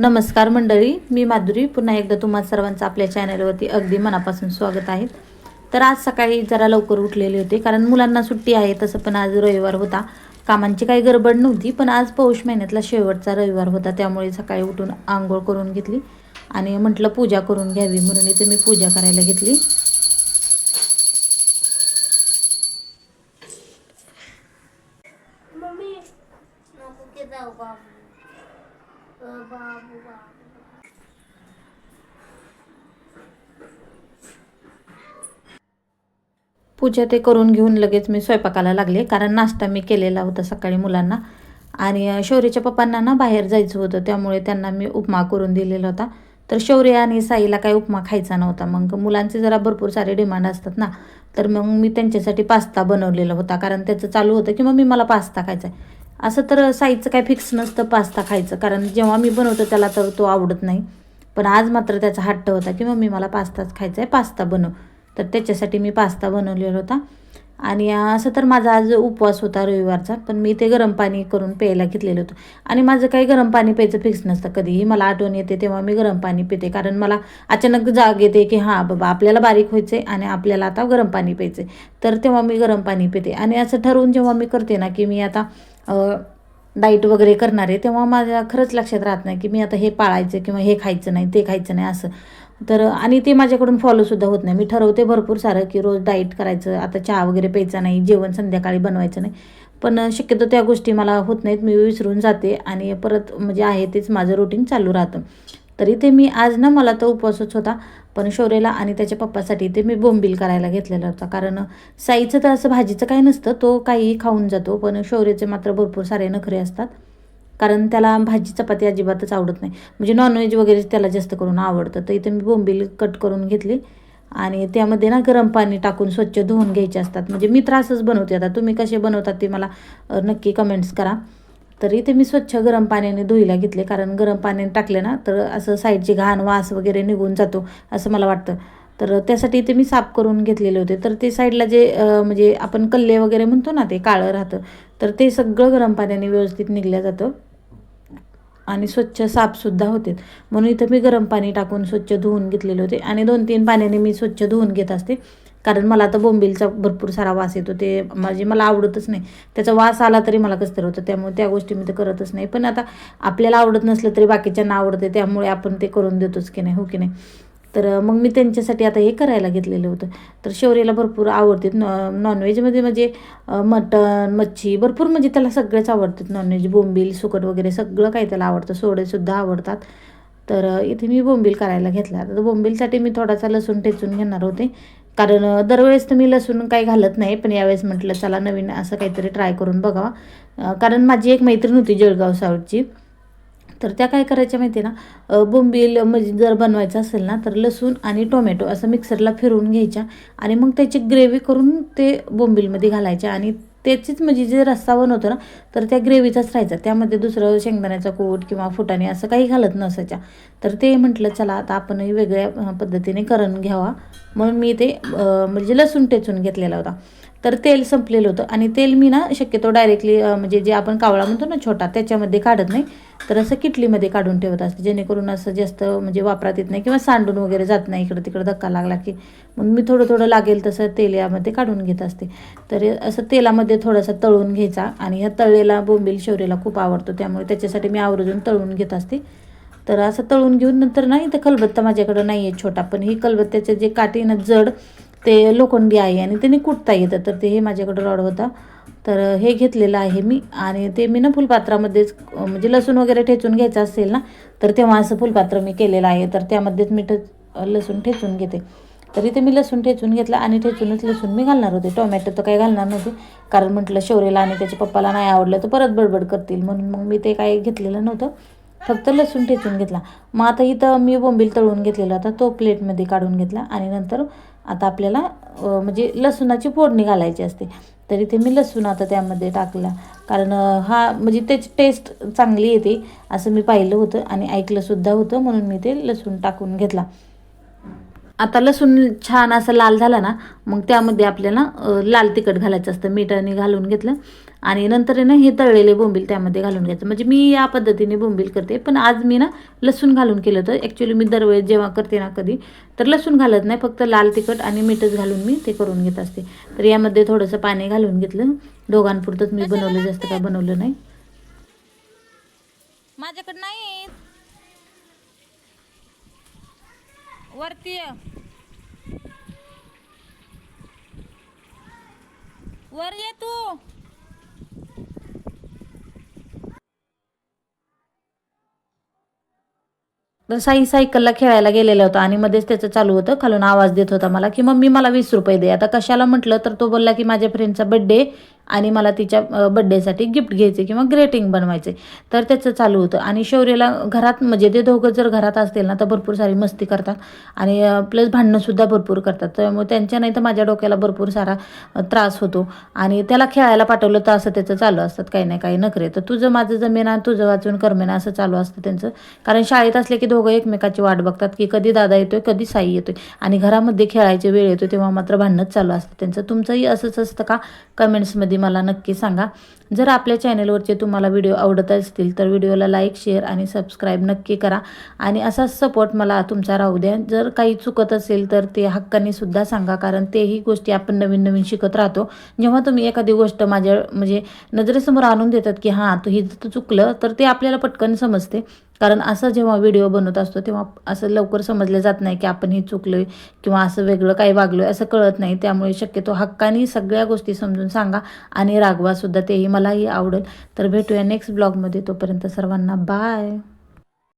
नमस्कार मंडळी मी माधुरी. पुन्हा एकदा तुम्हा सर्वांचं आपल्या चॅनलवरती अगदी मनापासून स्वागत आहे. तर आज सकाळी जरा लवकर उठलेले होते कारण मुलांना सुट्टी आहे तसं पण आज रविवार होता. कामांची काही गडबड नव्हती पण आज पौष महिन्यातला शेवटचा रविवार होता त्यामुळे सकाळी उठून आंघोळ करून घेतली आणि म्हटलं पूजा करून घ्यावी म्हणून इथे मी पूजा करायला घेतली. मम्मी जाऊ बाबू पूजा ते करून घेऊन लगेच मी स्वयंपाकाला लागले कारण नाश्ता मी केलेला होता सकाळी मुलांना. आणि शौर्यच्या पप्पांना ना बाहेर जायचं होतं त्यामुळे त्यांना मी उपमा करून दिलेला होता. तर शौर्य आणि साईला काही उपमा खायचा नव्हता. मग मुलांचे जरा भरपूर सारे डिमांड असतात ना तर मग मी त्यांच्यासाठी पास्ता बनवलेला होता कारण त्याचं चालू होतं की मग मी मला पास्ता खायचा आहे. असं तर साईचं काही फिक्स नसतं पास्ता खायचं. कारण जेव्हा मी बनवतो त्याला तर तो आवडत नाही. पण आज मात्र त्याचा हट्ट होता की मम्मी मला पास्ताच खायचा आहे पास्ता बनव. तर त्याच्यासाठी मी पास्ता बनवलेला होता. आणि असं तर माझा आज उपवास होता रविवारचा पण मी ते गरम पाणी करून प्यायला घेतलेलं होतं. आणि माझं काही गरम पाणी प्यायचं फिक्स नसतं कधीही. मला आठवण येते तेव्हा मी गरम पाणी पिते. कारण मला अचानक जाग येते की हां बाबा आपल्याला बारीक व्हायचं आहे आणि आपल्याला आता गरम पाणी प्यायचं आहे तर तेव्हा मी गरम पाणी पिते. आणि असं ठरवून जेव्हा मी करते ना की मी आता डाईट वगैरे करणार आहे तेव्हा माझ्या खरंच लक्षात राहत नाही की मी आता हे पाळायचं किंवा हे खायचं नाही ते खायचं नाही असं. तर आणि ते माझ्याकडून फॉलोसुद्धा होत नाही. मी ठरवते भरपूर सारं की रोज डाईट करायचं आता चहा वगैरे प्यायचा नाही जेवण संध्याकाळी बनवायचं नाही. पण शक्यतो त्या गोष्टी मला होत नाहीत मी विसरून जाते आणि परत म्हणजे आहे तेच माझं रुटीन चालू राहतं. तरी ते मी आज ना मला तर उपवासच होता पण शौर्याला आणि त्याच्या पप्पासाठी ते मी बोंबील करायला घेतलेला होता. कारण साईचं तर असं भाजीचं काही नसतं तो काहीही खाऊन जातो पण शौर्याचे मात्र भरपूर सारे नखरे असतात. कारण त्याला भाजी चपाती अजिबातच आवडत नाही. म्हणजे नॉनव्हेज वगैरे त्याला जास्त करून आवडतं. तर इथे मी बोंबील कट करून घेतली आणि त्यामध्ये ना गरम पाणी टाकून स्वच्छ धुवून घ्यायचे असतात. म्हणजे मी त्रासच बनवते आता. तुम्ही कसे बनवतात ते मला नक्की कमेंट्स करा. तर इथे मी स्वच्छ गरम पाण्याने धुईला घेतले. कारण गरम पाण्याने टाकले ना तर असं साईडची घाण वास वगैरे निघून जातो असं मला वाटतं. तर त्यासाठी इथे मी साफ करून घेतलेले होते. तर ते साईडला जे म्हणजे आपण कल्ले वगैरे म्हणतो ना ते काळं राहतं. तर ते सगळं गरम पाण्याने व्यवस्थित निघलं जातं. आणि स्वच्छ साफसुद्धा होते. म्हणून इथं मी गरम पाणी टाकून स्वच्छ धुवून घेतलेले होते. आणि दोन तीन पाण्याने मी स्वच्छ धुवून घेत असते. कारण मला आता बोंबिलचा भरपूर सारा वास येतो. ते म्हणजे मला आवडतच नाही. त्याचा वास आला तरी मला कसं तरी होतं. त्यामुळे त्या गोष्टी मी तर करतच नाही. पण आता आपल्याला आवडत नसलं तरी बाकीच्यांना आवडते. त्यामुळे आपण ते करून देतोच की नाही हो की नाही? तर मग मी त्यांच्यासाठी आता हे करायला घेतलेलं होतं. तर शौर्याला भरपूर आवडते. नॉ नॉनव्हेजमध्ये म्हणजे मटण मच्छी भरपूर म्हणजे त्याला सगळेच आवडतात. नॉनव्हेज बोंबील सुकट वगैरे सगळं काही त्याला आवडतं. सोडेसुद्धा आवडतात. तर इथे मी बोंबील करायला घेतला. तर बोंबीलसाठी मी थोडासा लसूण ठेचून घेणार होते. कारण दरवेळेस तर मी लसूण काही घालत नाही. पण यावेळेस म्हटलं चला नवीन असं काहीतरी ट्राय करून बघावा. कारण माझी एक मैत्रीण होती जळगाव साऊडची तर त्या काय करायच्या माहिती आहे ना बोंबील म्हणजे जर बनवायचं असेल ना तर लसूण आणि टोमॅटो असं मिक्सरला फिरवून घ्यायच्या आणि मग त्याची ग्रेव्ही करून ते बोंबीलमध्ये घालायच्या आणि त्याचीच म्हणजे जे रस्सा बनवतो ना तर त्या ग्रेव्हीचाच राहायचा. त्यामध्ये दुसरं शेंगदाण्याचा कूट किंवा फुटाणे असं काही घालत नसायच्या. तर ते म्हटलं चला आता आपणही वेगळ्या पद्धतीने करून घ्यावा. म्हणून मी ते म्हणजे लसूण टेचून घेतलेला होता. तर तेल संपलेलं होतं आणि तेल मी ना शक्यतो डायरेक्टली म्हणजे जे आपण कावळा म्हणतो ना छोटा त्याच्यामध्ये काढत नाही. तर असं किटलीमध्ये काढून ठेवत असते जेणेकरून असं जास्त म्हणजे वापरात येत नाही किंवा सांडून वगैरे जात नाही इकडं तिकडं धक्का लागला की. मग मी थोडं थोडं लागेल तसं तेल यामध्ये काढून घेत असते. तर असं तेलामध्ये थोडासा तळून घ्यायचा आणि ह्या तळलेला बोंबील शौर्याला खूप आवडतो त्यामुळे त्याच्यासाठी मी आवर्जून तळून घेत असते. तर असं तळून घेऊन नंतर नाही इथं खलबत्ता माझ्याकडं नाही आहे छोटा पण ही खलबत्त्याचे जे काठी ना जड ते लोखंडी आहे आणि त्याने कुटता येतं. तर ते हे माझ्याकडं रॉड होता. तर हे घेतलेलं आहे मी आणि ते मी ना फुलपात्रामध्येच म्हणजे लसूण वगैरे ठेचून घ्यायचं असेल ना तर तेव्हा असं फुलपात्र मी केलेलं आहे. तर त्यामध्येच मी ठेच लसूण ठेचून घेते. तर इथे मी लसूण ठेचून घेतला आणि ठेचूनच लसूण मी घालणार होते. टोमॅटो तर काही घालणार नव्हते कारण म्हटलं शौर्यला आणि त्याच्या पप्पाला नाही आवडलं तर परत बडबड करतील म्हणून मग मी ते काही घेतलेलं नव्हतं. फक्त लसूण ठेचून घेतला. मग आता इथं मी बोंबील तळून घेतलेला होता तो प्लेटमध्ये काढून घेतला आणि नंतर आता आपल्याला म्हणजे लसूणाची फोडणी घालायची असते. तर इथे मी लसूण आता त्यामध्ये टाकला. कारण हा म्हणजे त्याची टेस्ट चांगली येते असं मी पाहिलं होतं आणि ऐकलंसुद्धा होतं म्हणून मी ते लसूण टाकून घेतला. आता लसूण छान असं लाल झाला ना मग त्यामध्ये आपल्याला लाल तिखट घालायचं असतं. मिठाने घालून घेतलं. आणि नंतर आहे ना हे तळलेले बोंबील त्यामध्ये घालून घ्यायचं. म्हणजे मी या पद्धतीने बोंबील करते पण आज मी ना लसूण घालून केलं होतं. ॲक्च्युली मी दरवेळेस जेव्हा करते ना कधी तर लसूण घालत नाही फक्त लाल तिखट आणि मीठच घालून मी ते करून घेत असते. तर यामध्ये थोडंसं पाणी घालून घेतलं. दोघांपुरतंच मी बनवलं जास्त काय बनवलं नाही. माझ्याकडे नाही वरती. वर ये तू. तर साई सायकलला खेळायला गेलेला होता आणि मध्येच त्याचं चालू होतं. खालून आवाज देत होता मला की मम्मी मला वीस रुपये दे. आता कशाला म्हटलं तर तो बोलला की माझ्या फ्रेंडचा बड्डे आणि मला तिच्या बड्डेसाठी गिफ्ट घ्यायचे किंवा ग्रेटिंग बनवायचे. तर त्याचं चालू होतं. आणि शौर्यला घरात म्हणजे ते दोघं जर घरात असतील ना तर भरपूर सारी मस्ती करतात. आणि प्लस भांडणंसुद्धा भरपूर करतात. त्यामुळे त्यांच्या नाही तर माझ्या डोक्याला भरपूर सारा त्रास होतो. आणि त्याला खेळायला पाठवलं तर असं त्याचं चालू असतात काही नाही काही नखरे. तर तुझं माझं जमेना तुझं वाचून करमेना असं चालू असतं त्यांचं. कारण शाळेत असले की दोघं एकमेकाची वाट बघतात की कधी दादा येतोय कधी साई येतोय. आणि घरामध्ये खेळायचे वेळ येतो तेव्हा मात्र भांडणंच चालू असतं त्यांचं. तुमचंही असंच असतं का? कमेंट्समध्ये मला नक्की सांगा. जर आपल्या चॅनलवरचे तुम्हाला व्हिडिओ आवडत असतील तर व्हिडिओला लाईक शेअर आणि सबस्क्राईब नक्की करा. आणि असाच सपोर्ट मला तुमचा राहू द्या. जर काही चुकत असेल तर ते हक्कानेसुद्धा सांगा कारण तेही गोष्टी आपण नवीन नवीन शिकत राहतो. जेव्हा तुम्ही एखादी गोष्ट माझ्या म्हणजे नजरेसमोर आणून देतात की हां तू हिचं जर चुकलं तर ते आपल्याला पटकन समजते. कारण असं जेव्हा व्हिडिओ बनवत असतो तेव्हा असं लवकर समजलं जात नाही की आपण चुकलो चुकलोय किंवा असं वेगळं काही वागलोय असं कळत नाही. त्यामुळे शक्यतो हक्काने सगळ्या गोष्टी समजून सांगा आणि रागवा सुद्धा. तेही मलाही आवडेल. तर भेटूया नेक्स्ट ब्लॉगमध्ये तोपर्यंत सर्वांना बाय